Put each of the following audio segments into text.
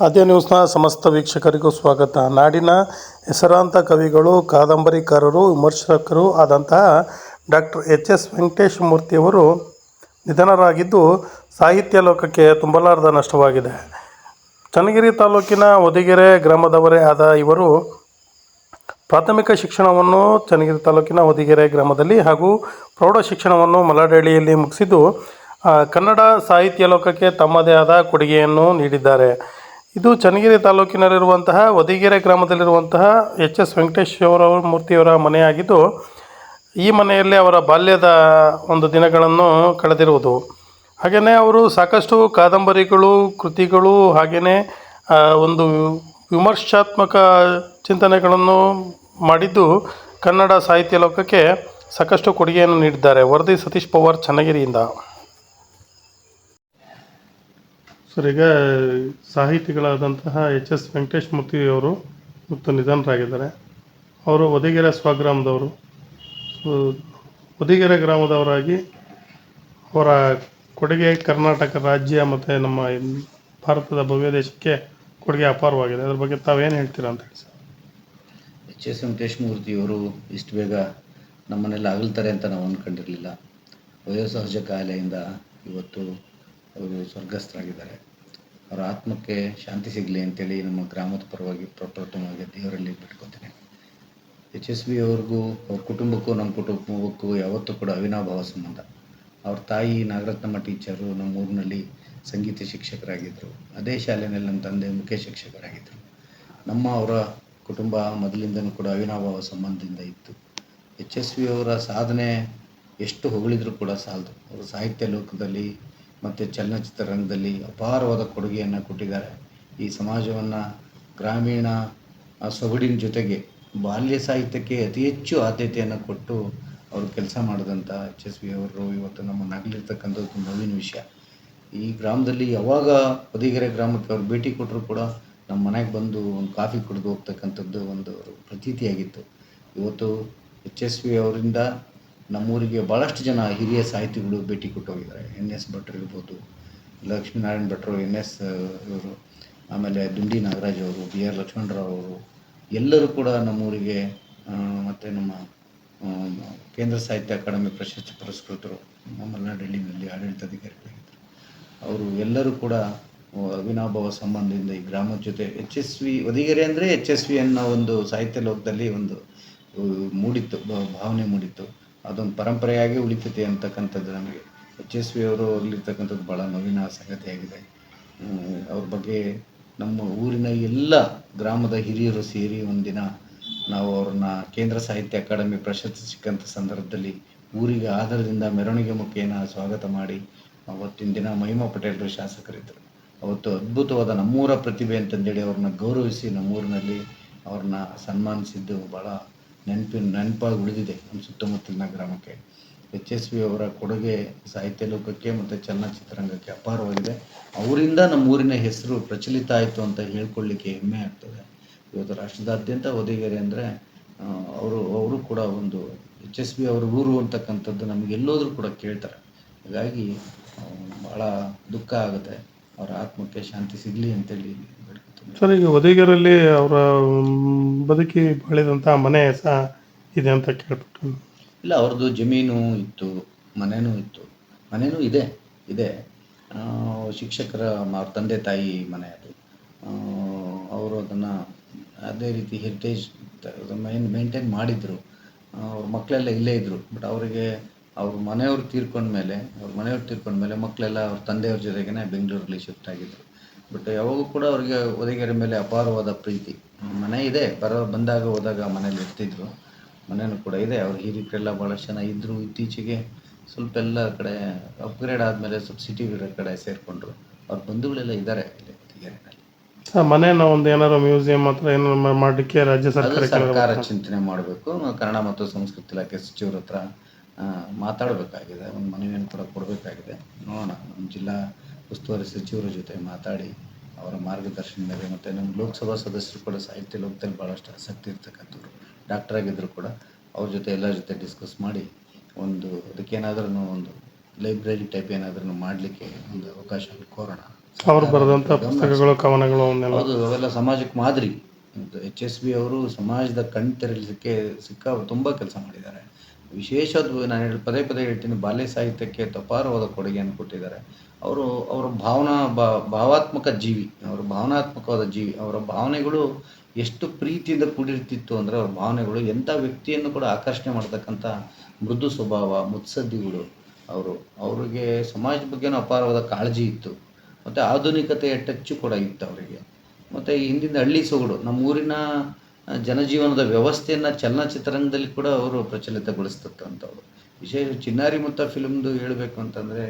ಆದ್ಯ ನ್ಯೂಸ್ನ ಸಮಸ್ತ ವೀಕ್ಷಕರಿಗೂ ಸ್ವಾಗತ. ನಾಡಿನ ಹೆಸರಾಂತ ಕವಿಗಳು, ಕಾದಂಬರಿಕಾರರು, ವಿಮರ್ಶಕರು ಆದಂತಹ ಡಾಕ್ಟರ್ ಎಚ್ ಎಸ್ ವೆಂಕಟೇಶ್ ಮೂರ್ತಿಯವರು ನಿಧನರಾಗಿದ್ದು ಸಾಹಿತ್ಯ ಲೋಕಕ್ಕೆ ತುಂಬಲಾರದ ನಷ್ಟವಾಗಿದೆ. ಚನ್ನಗಿರಿ ತಾಲೂಕಿನ ಹೊದಿಗೆರೆ ಗ್ರಾಮದವರೇ ಆದ ಇವರು ಪ್ರಾಥಮಿಕ ಶಿಕ್ಷಣವನ್ನು ಚನ್ನಗಿರಿ ತಾಲೂಕಿನ ಹೊದಿಗೆರೆ ಗ್ರಾಮದಲ್ಲಿ ಹಾಗೂ ಪ್ರೌಢ ಶಿಕ್ಷಣವನ್ನು ಮಲಡಳ್ಳಿಯಲ್ಲಿ ಮುಗಿಸಿದ್ದು ಕನ್ನಡ ಸಾಹಿತ್ಯ ಲೋಕಕ್ಕೆ ತಮ್ಮದೇ ಆದ ಕೊಡುಗೆಯನ್ನು ನೀಡಿದ್ದಾರೆ. ಇದು ಚನ್ನಗಿರಿ ತಾಲೂಕಿನಲ್ಲಿರುವಂತಹ ವದಿಗೆರೆ ಗ್ರಾಮದಲ್ಲಿರುವಂತಹ ಎಚ್ ಎಸ್ ವೆಂಕಟೇಶ್ವರ ಮೂರ್ತಿಯವರ ಮನೆಯಾಗಿದ್ದು, ಈ ಮನೆಯಲ್ಲಿ ಅವರ ಬಾಲ್ಯದ ಒಂದು ದಿನಗಳನ್ನು ಕಳೆದಿರುವುದು. ಹಾಗೆಯೇ ಅವರು ಸಾಕಷ್ಟು ಕಾದಂಬರಿಗಳು, ಕೃತಿಗಳು, ಹಾಗೆಯೇ ಒಂದು ವಿಮರ್ಶಾತ್ಮಕ ಚಿಂತನೆಗಳನ್ನು ಮಾಡಿದ್ದು ಕನ್ನಡ ಸಾಹಿತ್ಯ ಲೋಕಕ್ಕೆ ಸಾಕಷ್ಟು ಕೊಡುಗೆಯನ್ನು ನೀಡಿದ್ದಾರೆ. ವರದಿ ಸತೀಶ್ ಪವಾರ್, ಚನ್ನಗಿರಿಯಿಂದ. ಸರ್, ಈಗ ಸಾಹಿತಿಗಳಾದಂತಹ ಎಚ್ ಎಸ್ ವೆಂಕಟೇಶ್ ಮೂರ್ತಿಯವರು ಮತ್ತು ನಿಧನರಾಗಿದ್ದಾರೆ. ಅವರು ಒದಗೆರೆ ಸ್ವಗ್ರಾಮದವರು. ಸೊ ಹೊದಿಗೆರೆ ಗ್ರಾಮದವರಾಗಿ ಅವರ ಕೊಡುಗೆ ಕರ್ನಾಟಕ ರಾಜ್ಯ ಮತ್ತು ನಮ್ಮ ಭಾರತದ ಭವ್ಯ ದೇಶಕ್ಕೆ ಕೊಡುಗೆ ಅಪಾರವಾಗಿದೆ. ಅದ್ರ ಬಗ್ಗೆ ತಾವೇನು ಹೇಳ್ತೀರಾ ಅಂತ ಹೇಳಿ ಸರ್. ಎಚ್ ಎಸ್ ವೆಂಕಟೇಶ್ ಮೂರ್ತಿಯವರು ಇಷ್ಟು ಬೇಗ ನಮ್ಮನ್ನೆಲ್ಲ ಅಗಲ್ತಾರೆ ಅಂತ ನಾವು ಅಂದ್ಕೊಂಡಿರಲಿಲ್ಲ ವಯೋಸಹಜ ಕಾಯಿಲೆಯಿಂದ ಇವತ್ತು ಅವರು ಸ್ವರ್ಗಸ್ಥರಾಗಿದ್ದಾರೆ. ಅವರ ಆತ್ಮಕ್ಕೆ ಶಾಂತಿ ಸಿಗಲಿ ಅಂತೇಳಿ ನಮ್ಮ ಗ್ರಾಮದ ಪರವಾಗಿ ಪ್ರಪ್ರಥಮವಾಗಿ ದೇವರಲ್ಲಿ ಬಿಟ್ಕೊತೀನಿ ಎಚ್ ಎಸ್ ಬಿ ಅವ್ರಿಗೂ, ಅವ್ರ ಕುಟುಂಬಕ್ಕೂ, ನಮ್ಮ ಕುಟುಂಬಕ್ಕೂ ಯಾವತ್ತೂ ಕೂಡ ಅವಿನಾಭಾವ ಸಂಬಂಧ. ಅವ್ರ ತಾಯಿ ನಾಗರತ್ನಮ್ಮ ಟೀಚರು ನಮ್ಮ ಊರಿನಲ್ಲಿ ಸಂಗೀತ ಶಿಕ್ಷಕರಾಗಿದ್ದರು ಅದೇ ಶಾಲೆಯಲ್ಲಿ ನಮ್ಮ ತಂದೆ ಮುಖ್ಯ ಶಿಕ್ಷಕರಾಗಿದ್ದರು ನಮ್ಮ ಅವರ ಕುಟುಂಬ ಮೊದಲಿಂದನೂ ಕೂಡ ಅವಿನಾಭಾವ ಸಂಬಂಧದಿಂದ ಇತ್ತು. ಎಚ್ ಎಸ್ ವಿ ಅವರ ಸಾಧನೆ ಎಷ್ಟು ಹೊಗಳಿದ್ರು ಕೂಡ ಸಾಲದು. ಅವರು ಸಾಹಿತ್ಯ ಲೋಕದಲ್ಲಿ ಮತ್ತು ಚಲನಚಿತ್ರ ರಂಗದಲ್ಲಿ ಅಪಾರವಾದ ಕೊಡುಗೆಯನ್ನು ಕೊಟ್ಟಿದ್ದಾರೆ. ಈ ಸಮಾಜವನ್ನು ಗ್ರಾಮೀಣ ಸೊಗಡಿನ ಜೊತೆಗೆ ಬಾಲ್ಯ ಸಾಹಿತ್ಯಕ್ಕೆ ಅತಿ ಹೆಚ್ಚು ಆದ್ಯತೆಯನ್ನು ಕೊಟ್ಟು ಅವರು ಕೆಲಸ ಮಾಡಿದಂಥ ಎಚ್ ಎಸ್ ವಿ ಅವರು ಇವತ್ತು ನಮ್ಮ ನಗಲಿರ್ತಕ್ಕಂಥದ್ದು ನೋವಿನ ವಿಷಯ. ಈ ಗ್ರಾಮದಲ್ಲಿ ಯಾವಾಗ ಹೊದಿಗೆರೆ ಗ್ರಾಮಕ್ಕೆ ಅವ್ರು ಭೇಟಿ ಕೊಟ್ಟರು ಕೂಡ ನಮ್ಮ ಮನೆಗೆ ಬಂದು ಒಂದು ಕಾಫಿ ಕುಡಿದು ಹೋಗ್ತಕ್ಕಂಥದ್ದು ಒಂದು ಪ್ರತೀತಿಯಾಗಿತ್ತು. ಇವತ್ತು ಎಚ್ ಎಸ್ ವಿ ಅವರಿಂದ ನಮ್ಮೂರಿಗೆ ಭಾಳಷ್ಟು ಜನ ಹಿರಿಯ ಸಾಹಿತಿಗಳು ಭೇಟಿ ಕೊಟ್ಟೋಗಿದ್ದಾರೆ. ಎನ್ ಎಸ್ ಭಟ್ರು ಇರ್ಬೋದು, ಲಕ್ಷ್ಮೀನಾರಾಯಣ ಭಟ್ರು, ಎನ್ ಎಸ್ ಇವರು, ಆಮೇಲೆ ದುಂಡಿ ನಾಗರಾಜ್ ಅವರು, ಬಿ ಆರ್ ಲಕ್ಷ್ಮಣರಾವ್ ಅವರು, ಎಲ್ಲರೂ ಕೂಡ ನಮ್ಮೂರಿಗೆ ಮತ್ತು ನಮ್ಮ ಕೇಂದ್ರ ಸಾಹಿತ್ಯ ಅಕಾಡೆಮಿ ಪ್ರಶಸ್ತಿ ಪುರಸ್ಕೃತರು ಮಲೆನಾಡಳ್ಳಿನಲ್ಲಿ ಆಡಳಿತಾಧಿಕಾರಿಗಳಾಗಿದ್ದರು ಅವರು ಎಲ್ಲರೂ ಕೂಡ ಅವಿನಾಭಾವ ಸಂಬಂಧದಿಂದ ಈ ಗ್ರಾಮದ ಜೊತೆ ಎಚ್ ಎಸ್ ವಿ ಒದಿಗೆರೆ ಅಂದರೆ ಎಚ್ ಎಸ್ ವಿ ಅನ್ನೋ ಒಂದು ಸಾಹಿತ್ಯ ಲೋಕದಲ್ಲಿ ಒಂದು ಮೂಡಿತ್ತು, ಭಾವನೆ ಮೂಡಿತ್ತು. ಅದೊಂದು ಪರಂಪರೆಯಾಗಿ ಉಳಿತೈತೆ ಅಂತಕ್ಕಂಥದ್ದು ನಮಗೆ. ಎಚ್ ಎಸ್ ವಿ ಅವರು ಅಲ್ಲಿರ್ತಕ್ಕಂಥದ್ದು ಭಾಳ ನೋವಿನ ಸಂಗತಿಯಾಗಿದೆ ಅವ್ರ ಬಗ್ಗೆ ನಮ್ಮ ಊರಿನ ಎಲ್ಲ ಗ್ರಾಮದ ಹಿರಿಯರು ಸೇರಿ ಒಂದಿನ ನಾವು ಅವ್ರನ್ನ ಕೇಂದ್ರ ಸಾಹಿತ್ಯ ಅಕಾಡೆಮಿ ಪ್ರಶಸ್ತಿ ಸಿಕ್ಕಂಥ ಸಂದರ್ಭದಲ್ಲಿ ಊರಿಗೆ ಆಧಾರದಿಂದ ಮೆರವಣಿಗೆ ಮುಖೇನ ಸ್ವಾಗತ ಮಾಡಿ ಅವತ್ತಿನ ದಿನ ಮಹಿಮಾ ಪಟೇಲರು ಶಾಸಕರಿದ್ದರು. ಅವತ್ತು ಅದ್ಭುತವಾದ ನಮ್ಮೂರ ಪ್ರತಿಭೆ ಅಂತಂದೇಳಿ ಅವ್ರನ್ನ ಗೌರವಿಸಿ ನಮ್ಮೂರಿನಲ್ಲಿ ಅವ್ರನ್ನ ಸನ್ಮಾನಿಸಿದ್ದು ಭಾಳ ನೆನಪಿನ ನೆನಪಾಗಿ ಉಳಿದಿದೆ ನಮ್ಮ ಸುತ್ತಮುತ್ತಲಿನ ಗ್ರಾಮಕ್ಕೆ. ಎಚ್ ಎಸ್ ವಿ ಅವರ ಕೊಡುಗೆ ಸಾಹಿತ್ಯ ಲೋಕಕ್ಕೆ ಮತ್ತು ಚಲನಚಿತ್ರರಂಗಕ್ಕೆ ಅಪಾರವಾಗಿದೆ. ಅವರಿಂದ ನಮ್ಮ ಊರಿನ ಹೆಸರು ಪ್ರಚಲಿತ ಆಯಿತು ಅಂತ ಹೇಳ್ಕೊಳ್ಳಿಕ್ಕೆ ಹೆಮ್ಮೆ ಆಗ್ತದೆ. ಇವತ್ತು ರಾಷ್ಟ್ರದಾದ್ಯಂತ ಹೊದಿಗೆರೆ ಅಂದರೆ ಅವರು ಅವರು ಕೂಡ ಒಂದು ಎಚ್ ಎಸ್ ಬಿ ಅವರ ಊರು ಅಂತಕ್ಕಂಥದ್ದು ನಮಗೆ ಎಲ್ಲೋದ್ರೂ ಕೂಡ ಕೇಳ್ತಾರೆ. ಹಾಗಾಗಿ ಭಾಳ ದುಃಖ ಆಗುತ್ತೆ. ಅವರ ಆತ್ಮಕ್ಕೆ ಶಾಂತಿ ಸಿಗಲಿ ಅಂತೇಳಿ ಸರ್, ಈಗ ಹೊದಿಗೆರಲ್ಲಿ ಅವರ ಬದುಕಿ ಬಾಳಿದಂಥ ಮನೆ ಸಹ ಇದೆ ಅಂತ ಕೇಳ್ಬಿಟ್ಟು ಇಲ್ಲ, ಅವ್ರದ್ದು ಜಮೀನು ಇತ್ತು, ಮನೆನೂ ಇತ್ತು. ಮನೆನೂ ಇದೆ ಇದೆ. ಶಿಕ್ಷಕರ ಅವ್ರ ತಂದೆ ತಾಯಿ ಮನೆ ಅದು. ಅವರು ಅದನ್ನು ಅದೇ ರೀತಿ ಹೆರಿಟೇಜ್ ಮೈನ್ ಮೇಂಟೈನ್ ಮಾಡಿದರು. ಅವ್ರ ಮಕ್ಕಳೆಲ್ಲ ಇಲ್ಲೇ ಇದ್ದರು ಬಟ್ ಅವರಿಗೆ ಅವ್ರ ಮನೆಯವ್ರು ತೀರ್ಕೊಂಡ್ಮೇಲೆ, ಅವ್ರ ಮನೆಯವ್ರು ತೀರ್ಕೊಂಡ್ಮೇಲೆ ಮಕ್ಕಳೆಲ್ಲ ಅವ್ರ ತಂದೆಯವ್ರ ಜೊತೆಗೇನೆ ಬೆಂಗಳೂರಲ್ಲಿ ಶಿಫ್ಟ್ ಆಗಿದ್ರು. ಬಟ್ ಯಾವಾಗೂ ಕೂಡ ಅವರಿಗೆ ಒದಗಿರ ಮೇಲೆ ಅಪಾರವಾದ ಪ್ರೀತಿ. ಮನೆ ಇದೆ ಬರೋ ಬಂದಾಗ ಹೋದಾಗ ಮನೇಲಿ ಇರ್ತಿದ್ರು. ಮನೇನೂ ಕೂಡ ಇದೆ ಅವ್ರ ಹಿರಿಕರೆಲ್ಲ ಭಾಳಷ್ಟು ಜನ ಇದ್ದರು ಇತ್ತೀಚೆಗೆ. ಸ್ವಲ್ಪ ಎಲ್ಲ ಕಡೆ ಅಪ್ಗ್ರೇಡ್ ಆದಮೇಲೆ ಸ್ವಲ್ಪ ಸಿಟಿ ಕಡೆ ಸೇರಿಕೊಂಡ್ರು. ಅವ್ರ ಬಂಧುಗಳೆಲ್ಲ ಇದ್ದಾರೆ ಇಲ್ಲಿ ಹೊದಿಗೆರೆನಲ್ಲಿ ಮನೇನ ಒಂದು ಏನಾದ್ರು ಮ್ಯೂಸಿಯಂ ಹತ್ರ ಏನಾದ್ರು ಮಾ- ಮಾಡಲಿಕ್ಕೆ ರಾಜ್ಯ ಸರ್ಕಾರ ಸರ್ಕಾರ ಚಿಂತನೆ ಮಾಡಬೇಕು. ಕನ್ನಡ ಮತ್ತು ಸಂಸ್ಕೃತಿ ಇಲಾಖೆ ಸಚಿವರ ಹತ್ರ ಮಾತಾಡಬೇಕಾಗಿದೆ. ಒಂದು ಮನವಿಯನ್ನು ಕೂಡ ಕೊಡಬೇಕಾಗಿದೆ. ನೋಡೋಣ ನಮ್ಮ ಜಿಲ್ಲಾ ಉಸ್ತುವಾರಿ ಸಚಿವರ ಜೊತೆ ಮಾತಾಡಿ ಅವರ ಮಾರ್ಗದರ್ಶನ ಮೇಲೆ ಮತ್ತು ನಮ್ಮ ಲೋಕಸಭಾ ಸದಸ್ಯರು ಕೂಡ ಸಾಹಿತ್ಯ ಲೋಕದಲ್ಲಿ ಭಾಳಷ್ಟು ಆಸಕ್ತಿ ಇರ್ತಕ್ಕಂಥವ್ರು. ಡಾಕ್ಟರ್ ಆಗಿದ್ದರು ಕೂಡ ಅವ್ರ ಜೊತೆ ಎಲ್ಲರ ಜೊತೆ ಡಿಸ್ಕಸ್ ಮಾಡಿ ಒಂದು ಅದಕ್ಕೇನಾದ್ರೂ ಒಂದು ಲೈಬ್ರರಿ ಟೈಪ್ ಏನಾದ್ರೂ ಮಾಡಲಿಕ್ಕೆ ಒಂದು ಅವಕಾಶ ಕೋರೋಣ. ಅವ್ರು ಬರೆದಂಥ ಪುಸ್ತಕಗಳು ಕವನಗಳು ಹೌದು ಅವೆಲ್ಲ ಸಮಾಜಕ್ಕೆ ಮಾದರಿ. ಎಚ್ ಎಸ್ ಬಿ ಅವರು ಸಮಾಜದ ಕಣ್ ತೆರಲಿಕ್ಕೆ ಸಿಕ್ಕ ತುಂಬ ಕೆಲಸ ಮಾಡಿದ್ದಾರೆ. ವಿಶೇಷವಾದ ನಾನು ಹೇಳಿ ಪದೇ ಪದೇ ಹೇಳ್ತೀನಿ, ಬಾಲ್ಯ ಸಾಹಿತ್ಯಕ್ಕೆ ಅಪಾರವಾದ ಕೊಡುಗೆಯನ್ನು ಕೊಟ್ಟಿದ್ದಾರೆ. ಅವರು, ಅವರ ಭಾವನಾ ಭಾವಾತ್ಮಕ ಜೀವಿ, ಅವರು ಭಾವನಾತ್ಮಕವಾದ ಜೀವಿ. ಅವರ ಭಾವನೆಗಳು ಎಷ್ಟು ಪ್ರೀತಿಯಿಂದ ಕೂಡಿರ್ತಿತ್ತು ಅಂದರೆ ಅವರ ಭಾವನೆಗಳು ಎಂಥ ವ್ಯಕ್ತಿಯನ್ನು ಕೂಡ ಆಕರ್ಷಣೆ ಮಾಡ್ತಕ್ಕಂಥ ಮೃದು ಸ್ವಭಾವ, ಮುತ್ಸದ್ದಿಗಳು ಅವರು. ಅವರಿಗೆ ಸಮಾಜದ ಬಗ್ಗೆನೂ ಅಪಾರವಾದ ಕಾಳಜಿ ಇತ್ತು. ಮತ್ತು ಆಧುನಿಕತೆಯ ಟಚ್ಚು ಕೂಡ ಇತ್ತು ಅವರಿಗೆ. ಮತ್ತು ಹಿಂದಿನ ಹಳ್ಳಿ ಸೊಗಡು, ನಮ್ಮ ಊರಿನ ಜನಜೀವನದ ವ್ಯವಸ್ಥೆಯನ್ನು ಚಲನಚಿತ್ರರಂಗದಲ್ಲಿ ಕೂಡ ಅವರು ಪ್ರಚಲಿತಗೊಳಿಸ್ತಕ್ಕಂಥವ್ರು. ವಿಶೇಷ ಚಿನ್ನಾರಿ ಮುತ್ತ ಫಿಲ್ಮ್ದು ಹೇಳಬೇಕು ಅಂತಂದರೆ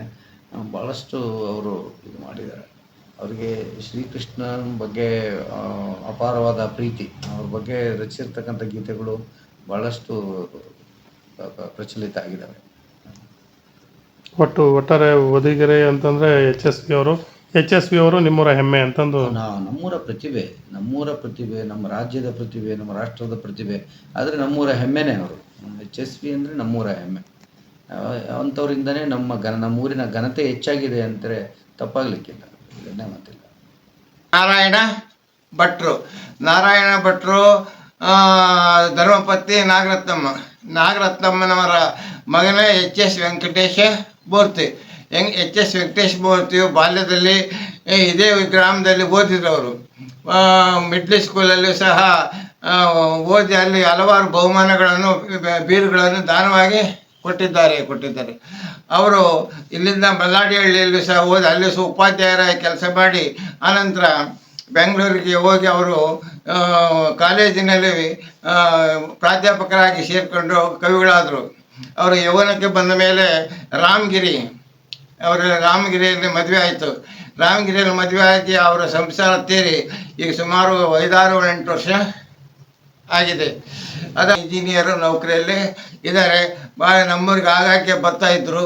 ಭಾಳಷ್ಟು ಅವರು ಇದು ಮಾಡಿದ್ದಾರೆ. ಅವರಿಗೆ ಶ್ರೀಕೃಷ್ಣನ ಬಗ್ಗೆ ಅಪಾರವಾದ ಪ್ರೀತಿ, ಅವ್ರ ಬಗ್ಗೆ ರಚಿಸಿರ್ತಕ್ಕಂಥ ಗೀತೆಗಳು ಭಾಳಷ್ಟು ಪ್ರಚಲಿತ ಆಗಿದ್ದಾವೆ. ಒಟ್ಟು ಒಟ್ಟಾರೆ ಒದಿಗೆರೆ ಅಂತಂದ್ರೆ ಎಚ್ ಎಸ್ ಪಿ ಅವರು ಎಚ್ ಎಸ್ ವಿ ಅವರು ನಿಮ್ಮೂರ ಹೆಮ್ಮೆ ಅಂತಂದು ನಾವು ನಮ್ಮೂರ ಪ್ರತಿಭೆ ನಮ್ಮೂರ ಪ್ರತಿಭೆ ನಮ್ಮ ರಾಜ್ಯದ ಪ್ರತಿಭೆ ನಮ್ಮ ರಾಷ್ಟ್ರದ ಪ್ರತಿಭೆ ಆದರೆ ನಮ್ಮೂರ ಹೆಮ್ಮೆನೇ ಅವರು. ಎಚ್ ಎಸ್ ವಿ ಅಂದರೆ ನಮ್ಮೂರ ಹೆಮ್ಮೆ. ಅಂಥವರಿಂದನೇ ನಮ್ಮ ಘನ ನಮ್ಮೂರಿನ ಘನತೆ ಹೆಚ್ಚಾಗಿದೆ ಅಂತಾರೆ ತಪ್ಪಾಗಲಿಕ್ಕಿಲ್ಲ. ಇದನ್ನೇ ಮಾತಿಲ್ಲ. ನಾರಾಯಣ ಭಟ್ರು. ನಾರಾಯಣ ಭಟ್ರು ಧರ್ಮಪತಿ ಧರ್ಮಪತ್ನಿ ನಾಗರತ್ನಮ್ಮ ನಾಗರತ್ನಮ್ಮನವರ ಮಗನೇ ಎಚ್ ಎಸ್ ವೆಂಕಟೇಶ ಮೂರ್ತಿ. ಹೆಂಗ್ ಎಚ್ ಎಸ್ ವೆಂಕಟೇಶ್ ಮೂರ್ತಿಯು ಬಾಲ್ಯದಲ್ಲಿ ಇದೇ ಗ್ರಾಮದಲ್ಲಿ ಓದಿದವರು. ಮಿಡ್ಲ್ ಸ್ಕೂಲಲ್ಲೂ ಸಹ ಓದಿ ಅಲ್ಲಿ ಹಲವಾರು ಬಹುಮಾನಗಳನ್ನು ಬೀರುಗಳನ್ನು ದಾನವಾಗಿ ಕೊಟ್ಟಿದ್ದಾರೆ ಕೊಟ್ಟಿದ್ದಾರೆ. ಅವರು ಇಲ್ಲಿಂದ ಬಲ್ಲಾಡಿಹಳ್ಳಿಯಲ್ಲಿ ಸಹ ಓದಿ, ಅಲ್ಲಿ ಸಹ ಉಪಾಧ್ಯಾಯರಾಗಿ ಕೆಲಸ ಮಾಡಿ, ಆನಂತರ ಬೆಂಗಳೂರಿಗೆ ಹೋಗಿ ಅವರು ಕಾಲೇಜಿನಲ್ಲಿ ಪ್ರಾಧ್ಯಾಪಕರಾಗಿ ಸೇರಿಕೊಂಡು ಕವಿಗಳಾದರು. ಅವರು ಯೌವನಕ್ಕೆ ಬಂದ ಮೇಲೆ ರಾಮಗಿರಿ ಅವರ ರಾಮಗಿರಿಯಲ್ಲಿ ಮದುವೆ ಆಯಿತು. ರಾಮಗಿರಿಯಲ್ಲಿ ಮದುವೆ ಆಗಿ ಅವರ ಸಂಸಾರ ತೇರಿ. ಈಗ ಸುಮಾರು ಐದಾರು ಎಂಟು ವರ್ಷ ಆಗಿದೆ. ಅದ ಇಂಜಿನಿಯರು ನೌಕರಿಯಲ್ಲಿ ಇದ್ದಾರೆ. ಭಾಳ ನಮ್ಮೂರಿಗೆ ಆಗಾಗ್ಗೆ ಬರ್ತಾ ಇದ್ರು.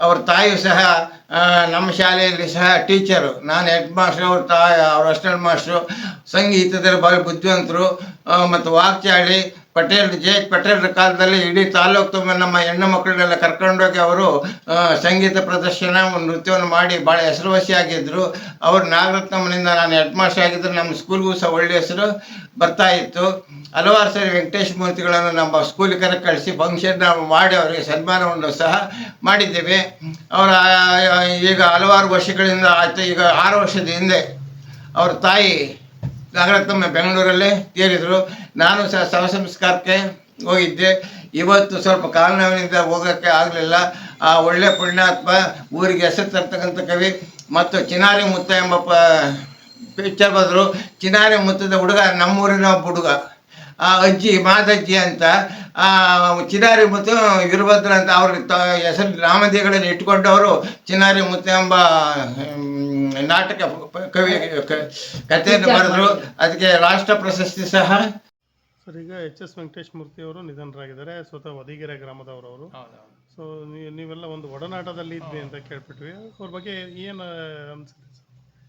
ಅವ್ರ ತಾಯಿಯು ಸಹ ನಮ್ಮ ಶಾಲೆಯಲ್ಲಿ ಸಹ ಟೀಚರು. ನಾನು ಹೆಡ್ ಮಾಸ್ಟ್ರು, ಅವ್ರ ತಾಯಿ, ಅವ್ರ ಅಸ್ಟೆಂಟ್ ಮಾಸ್ಟ್ರು. ಸಂಗೀತದಲ್ಲಿ ಭಾಳ ಬುದ್ಧಿವಂತರು. ಮತ್ತು ವಾಕ್ಚಾಳಿ ಪಟೇಲ್, ಜೆ. ಪಟೇಲ್ರ ಕಾಲದಲ್ಲಿ ಇಡೀ ತಾಲೂಕು ತುಂಬ ನಮ್ಮ ಹೆಣ್ಣು ಮಕ್ಕಳನ್ನೆಲ್ಲ ಕರ್ಕೊಂಡೋಗಿ ಅವರು ಸಂಗೀತ ಪ್ರದರ್ಶನ ನೃತ್ಯವನ್ನು ಮಾಡಿ ಭಾಳ ಹೆಸರುವಾಸಿಯಾಗಿದ್ದರು ಅವ್ರು ನಾಗರತ್ನಮ್ಮನಿಂದ ನಾನು ಹೆಡ್ ಮಾಸ್ಟರ್ ಆಗಿದ್ದರು ನಮ್ಮ ಸ್ಕೂಲ್ಗೂ ಸಹ ಒಳ್ಳೆಯ ಹೆಸರು ಬರ್ತಾ ಇತ್ತು. ಹಲವಾರು ಸರಿ ವೆಂಕಟೇಶ್ ಮೂರ್ತಿಗಳನ್ನು ನಮ್ಮ ಸ್ಕೂಲಿಗೆ ಕರೆ ಕಳಿಸಿ ಫಂಕ್ಷನ್ ಮಾಡಿ ಅವರಿಗೆ ಸನ್ಮಾನವನ್ನು ಸಹ ಮಾಡಿದ್ದೇವೆ. ಅವರ ಈಗ ಹಲವಾರು ವರ್ಷಗಳಿಂದ ಆಯ್ತು. ಈಗ ಆರು ವರ್ಷದ ಹಿಂದೆ, ಅವ್ರ ತಾಯಿ ನಾಗರತ್ನಮ್ಮ ಬೆಂಗಳೂರಲ್ಲೇ ಸೇರಿದರು. ನಾನು ಸಹ ಶವ ಸಂಸ್ಕಾರಕ್ಕೆ ಹೋಗಿದ್ದೆ. ಇವತ್ತು ಸ್ವಲ್ಪ ಕಾರಣವಿನಿಂದ ಹೋಗೋಕ್ಕೆ ಆಗಲಿಲ್ಲ. ಆ ಒಳ್ಳೆ ಪುಣ್ಯಾತ್ಮ ಊರಿಗೆ ಹೆಸರು ತರ್ತಕ್ಕಂಥ ಕವಿ ಮತ್ತು ಚಿನಾರಿ ಮುತ್ತ ಎಂಬ ಪ ಪಿಕ್ಚರ್ ಬಂದರು. ಚಿನಾರಿ ಮುತ್ತದ ಹುಡುಗ ನಮ್ಮೂರಿನ ಒಬ್ಬ ಹುಡುಗ. ಆ ಅಜ್ಜಿ ಮಾತಜ್ಜಿ ಅಂತ ಆ ಚಿನಾರಿ ಮುತ್ತು ವೀರಭದ್ರ ಅಂತ ಅವ್ರ ಹೆಸರು ನಾಮಧೇಯಗಳನ್ನು ಇಟ್ಕೊಂಡು ಅವರು ಚಿನಾರಿ ಮುತ್ತು ಎಂಬ ಹ್ಮ್, ನಾಟಕ ಕವಿ ಕಥೆಯನ್ನು ಬರೆದ್ರು. ಅದಕ್ಕೆ ರಾಷ್ಟ್ರ ಪ್ರಶಸ್ತಿ ಸಹ. ಸರ್ ಈಗ ಎಚ್ ಎಸ್ ವೆಂಕಟೇಶ್ ಮೂರ್ತಿ ಅವರು ನಿಧನರಾಗಿದ್ದಾರೆ. ಸ್ವತಃ ವದಿಗೆರೆ ಗ್ರಾಮದವರು ಅವರು. ಸೊ ನೀವೆಲ್ಲ ಒಂದು ಒಡನಾಟದಲ್ಲಿ ಇದ್ವಿ ಅಂತ ಕೇಳ್ಬಿಟ್ವಿ ಅವ್ರ ಬಗ್ಗೆ ಏನು ಅನ್ಸುತ್ತೆ?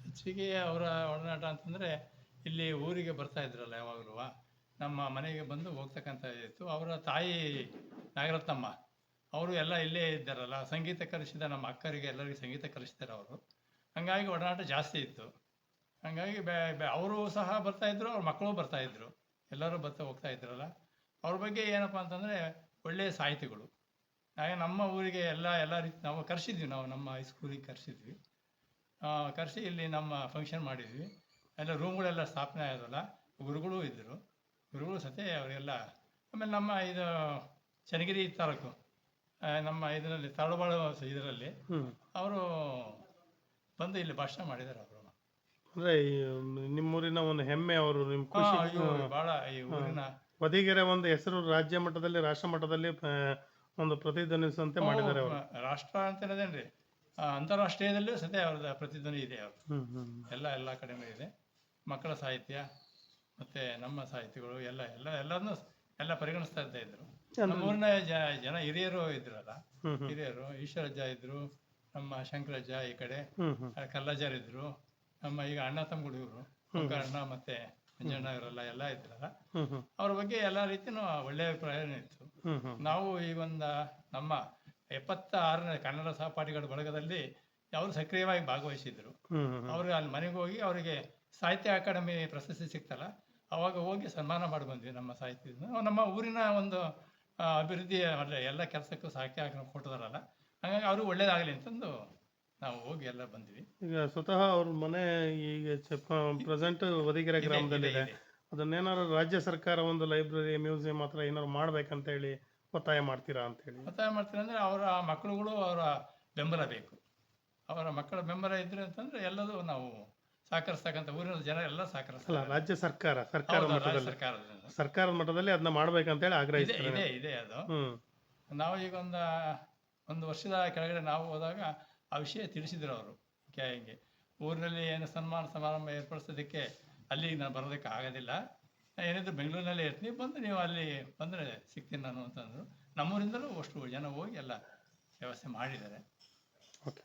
ಹೆಚ್ಚಿಗೆ ಅವರ ಒಡನಾಟ ಅಂತಂದರೆ ಇಲ್ಲಿ ಊರಿಗೆ ಬರ್ತಾ ಇದ್ರಲ್ಲ ಯಾವಾಗಲೂ. ನಮ್ಮ ಮನೆಗೆ ಬಂದು ಹೋಗ್ತಕ್ಕಂಥ ಇತ್ತು. ಅವರ ತಾಯಿ ನಾಗರತ್ನಮ್ಮ, ಅವರು ಎಲ್ಲ ಇಲ್ಲೇ ಇದ್ದಾರಲ್ಲ, ಸಂಗೀತ ಕಲಿಸಿದ ನಮ್ಮ ಅಕ್ಕರಿಗೆ ಎಲ್ಲರಿಗೂ ಸಂಗೀತ ಕಲಿಸ್ತಾರೆ ಅವರು. ಹಾಗಾಗಿ ಒಡನಾಟ ಜಾಸ್ತಿ ಇತ್ತು. ಹಾಗಾಗಿ ಬೆ ಅವರು ಸಹ ಬರ್ತಾ ಇದ್ರು, ಅವ್ರ ಮಕ್ಕಳು ಬರ್ತಾ ಇದ್ರು. ಎಲ್ಲರೂ ಬರ್ತಾ ಹೋಗ್ತಾ ಇದ್ರಲ್ಲ. ಅವ್ರ ಬಗ್ಗೆ ಏನಪ್ಪ ಅಂತಂದರೆ ಒಳ್ಳೆಯ ಸಾಹಿತಿಗಳು. ಹಾಗೆ ನಮ್ಮ ಊರಿಗೆ ಎಲ್ಲ ಎಲ್ಲ ರೀತಿ ನಾವು ಕರೆಸಿದ್ವಿ, ನಾವು ನಮ್ಮ ಹೈಸ್ಕೂಲಿಗೆ ಕರೆಸಿದ್ವಿ. ಕರೆಸಿ ಇಲ್ಲಿ ನಮ್ಮ ಫಂಕ್ಷನ್ ಮಾಡಿದ್ವಿ. ಎಲ್ಲ ರೂಮ್ಗಳೆಲ್ಲ ಸ್ಥಾಪನೆ ಆದಲ್ಲ, ಗುರುಗಳು ಇದ್ದರು. ಗುರುಗಳು ಸತೆ ಅವರೆಲ್ಲ ಆಮೇಲೆ ನಮ್ಮ ಇದು ಚನ್ನಗಿರಿ ತಾಲೂಕು ನಮ್ಮ ಇದರಲ್ಲಿ ತಳಬಾಳು ಇದರಲ್ಲಿ ಅವರು ಬಂದು ಇಲ್ಲಿ ಭಾಷಣ ಮಾಡಿದ್ದಾರೆ ಅವರು. ಅಂದ್ರೆ ನಿಮ್ಮೂರಿನ ಒಂದು ಹೆಮ್ಮೆ ಅವರು ನಿಮ್ಮ ಖುಷಿ. ಬಹಳ ಈ ಊರಿನ ಹೊದಿಗೆರೆ ಒಂದು ಹೆಸರು ರಾಜ್ಯ ಮಟ್ಟದಲ್ಲಿ ರಾಷ್ಟ್ರ ಮಟ್ಟದಲ್ಲಿ ಒಂದು ಪ್ರತಿಧ್ವನಿಸುವಂತೆ ಮಾಡಿದ್ದಾರೆ ಅವರು. ರಾಷ್ಟ್ರ ಅಂತ ಆ, ಅಂತಾರಾಷ್ಟ್ರೀಯದಲ್ಲೂ ಸತೆ ಅವ್ರದ್ದು ಪ್ರತಿಧ್ವನಿ ಇದೆ ಅವರು ಹ್ಮ್ ಹ್ಮ್. ಎಲ್ಲ ಎಲ್ಲ ಕಡೆನೂ ಇದೆ. ಮಕ್ಕಳ ಸಾಹಿತ್ಯ ಮತ್ತು ನಮ್ಮ ಸಾಹಿತಿಗಳು ಎಲ್ಲ ಎಲ್ಲ ಎಲ್ಲರನ್ನೂ ಎಲ್ಲ ಪರಿಗಣಿಸ್ತಾ ಇದ್ದೇ ಇದ್ರು. ನಮ್ಮೂರಿನ ಜನ ಹಿರಿಯರು ಇದ್ರಲ್ಲ ಹಿರಿಯರು ಈಶ್ವರಜ್ಜ ಇದ್ರು ನಮ್ಮ ಶಂಕರಜ್ಜ ಈ ಕಡೆ ಕಲ್ಲಜ್ಜರ್ ಇದ್ರು ನಮ್ಮ ಈಗ ಅಣ್ಣ ತಮ್ಮಗಳು ಇವರು ಅಣ್ಣ ಮತ್ತೆ ಅಂಜಣ್ಣ ಇವರೆಲ್ಲ ಎಲ್ಲ ಇದ್ರಲ್ಲ ಅವ್ರ ಬಗ್ಗೆ ಎಲ್ಲ ರೀತಿನೂ ಒಳ್ಳೆ ಅಭಿಪ್ರಾಯನೇ ಇತ್ತು. ನಾವು ಈ ಒಂದು ನಮ್ಮ ಎಪ್ಪತ್ತ ಆರನೇ ಕನ್ನಡ ಸಹಪಾಠಿಗಳ ಬಳಗದಲ್ಲಿ ಅವರು ಸಕ್ರಿಯವಾಗಿ ಭಾಗವಹಿಸಿದ್ರು. ಅವ್ರಿಗೆ ಅಲ್ಲಿ ಮನೆಗೆ ಹೋಗಿ ಅವರಿಗೆ ಸಾಹಿತ್ಯ ಅಕಾಡೆಮಿ ಪ್ರಶಸ್ತಿ ಸಿಕ್ತಲ್ಲ ಅವಾಗ ಹೋಗಿ ಸನ್ಮಾನ ಮಾಡಿ ಬಂದ್ವಿ ನಮ್ಮ ಸಾಹಿತ್ಯದಿಂದ. ನಮ್ಮ ಊರಿನ ಒಂದು ಅಭಿವೃದ್ಧಿ ಅಂದರೆ ಎಲ್ಲ ಕೆಲಸಕ್ಕೂ ಸಾಹಿತ್ಯ ಅಕಾಡೆಮಿ ಕೊಟ್ಟಿದಾರಲ್ಲ. ಹಾಗಾಗಿ ಅವರು ಒಳ್ಳೇದಾಗಲಿ ಅಂತಂದು ನಾವು ಹೋಗಿ ಎಲ್ಲ ಬಂದ್ವಿ. ಈಗ ಸ್ವತಃ ಅವ್ರ ಮನೆ ಈಗ ಪ್ರೆಸೆಂಟ್ ವದಿಗೆರೆ ಗ್ರಾಮದಲ್ಲಿದೆ ಇದೆ. ಅದನ್ನೇನಾದ್ರು ರಾಜ್ಯ ಸರ್ಕಾರ ಒಂದು ಲೈಬ್ರರಿ ಮ್ಯೂಸಿಯಂ ಹತ್ರ ಏನಾದ್ರು ಮಾಡ್ಬೇಕಂತ ಹೇಳಿ ಒತ್ತಾಯ ಮಾಡ್ತೀರಾ ಅಂತ ಹೇಳಿ ಒತ್ತಾಯ ಮಾಡ್ತೀನಿ ಅಂದರೆ ಅವರ ಮಕ್ಕಳುಗಳು ಅವರ ಬೆಂಬಲ ಬೇಕು. ಅವರ ಮಕ್ಕಳ ಬೆಂಬಲ ಇದ್ರೆ ಅಂತಂದ್ರೆ ಎಲ್ಲದೂ ನಾವು ಸಹಕರಿಸ್ತಕ್ಕಂಥ ಊರಿನ ಜನ ಎಲ್ಲ ಅಲ್ಲ ಸಹಕರಿಸ್ತಾರೆ ರಾಜ್ಯ ಸರ್ಕಾರ ಸರ್ಕಾರ ಹೌದು, ರಾಜ್ಯ ಮಟ್ಟದಲ್ಲಿ. ಸರ್ಕಾರದಿಂದ ಸರ್ಕಾರದ ಮಟ್ಟದಲ್ಲಿ ಅದನ್ನ ಮಾಡ್ಬೇಕಂತ ಹೇಳಿ ಇದೆ ಆಗ್ರಹಿಸ್ತಾರೆ. ಇದೆ ಇದೆ ಅದು. ಹ್ಮ್. ನಾವು ಈಗ ಒಂದು ಒಂದು ವರ್ಷದ ಕೆಳಗಡೆ ನಾವು ಹೋದಾಗ ಆ ವಿಷಯ ತಿಳಿಸಿದ್ರು ಅವರು ಹಿಂಗೆ ಊರಿನಲ್ಲಿ ಏನು ಸನ್ಮಾನ ಸಮಾರಂಭ ಏರ್ಪಡಿಸೋದಕ್ಕೆ ಅಲ್ಲಿ ನಾನು ಬರೋದಕ್ಕೆ ಆಗೋದಿಲ್ಲ. ಏನಿದ್ರು ಬೆಂಗಳೂರಿನಲ್ಲೇ ಇರ್ತೀನಿ ಬಂದು ನೀವು ಅಲ್ಲಿ ಬಂದರೆ ಸಿಗ್ತೀನಿ ನಾನು ಅಂತಂದರು. ನಮ್ಮೂರಿಂದಲೂ ಅಷ್ಟು ಜನ ಹೋಗಿ ಎಲ್ಲ ವ್ಯವಸ್ಥೆ ಮಾಡಿದ್ದಾರೆ. ಓಕೆ.